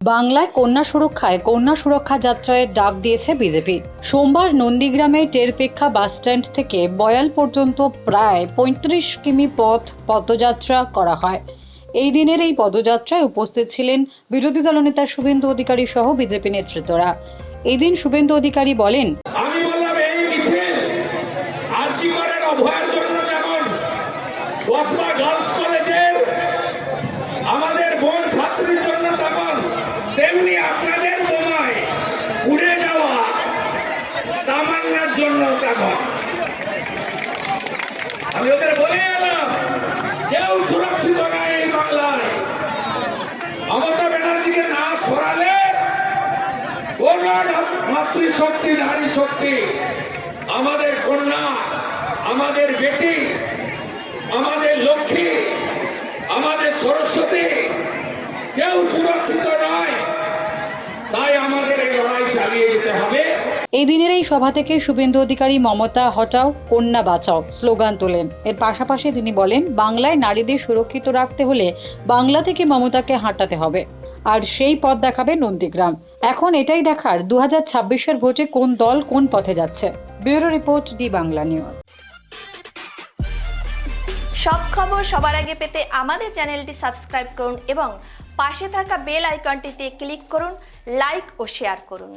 বাংলায় কন্যা সুরক্ষায় কন্যা সুরক্ষা যাত্রায় ডাক দিয়েছে বিজেপি। সোমবার নন্দীগ্রামের টেরপেক্ষা বাসস্ট্যান্ড থেকে বয়াল পর্যন্ত প্রায় পঁয়ত্রিশ কিমি পথ পদযাত্রা করা হয়। এই দিনের এই পদযাত্রায় উপস্থিত ছিলেন বিরোধী দলনেতা শুভেন্দু অধিকারী সহ বিজেপি নেতৃত্বরা। এদিন শুভেন্দু অধিকারী বলেন মিছিল আমি ওদের বলে এলাম, কেউ সুরক্ষিত এই বাংলায়। মমতা ব্যানার্জিকে না সরালে মাতৃশক্তি নারী শক্তি আমাদের কন্যা, আমাদের বেটি, আমাদের লক্ষ্মী, আমাদের সরস্বতী, কেউ সুরক্ষিত নয় তাই আমাদের এই লড়াই চালিয়ে যেতে হবে এই দিনের এই সভা থেকে শুভেন্দু অধিকারী মমতা হটাও, কন্যা বাঁচাও স্লোগান তোলেন। এর পাশাপাশি তিনি বলেন, বাংলায় নারীদের সুরক্ষিত রাখতে হলে বাংলা থেকে মমতাকে হাঁটাতে হবে। আর সেই পথ দেখাবে নন্দীগ্রাম। এখন এটাই দেখার দু হাজার ভোটে কোন দল কোন পথে যাচ্ছে। Bureau report, D Bangla news. সব খবর সবার আগে পেতে আমাদের চ্যানেলটি সাবস্ক্রাইব করুন এবং পাশে থাকা বেল আইকনটিতে ক্লিক করুন, লাইক ও শেয়ার করুন।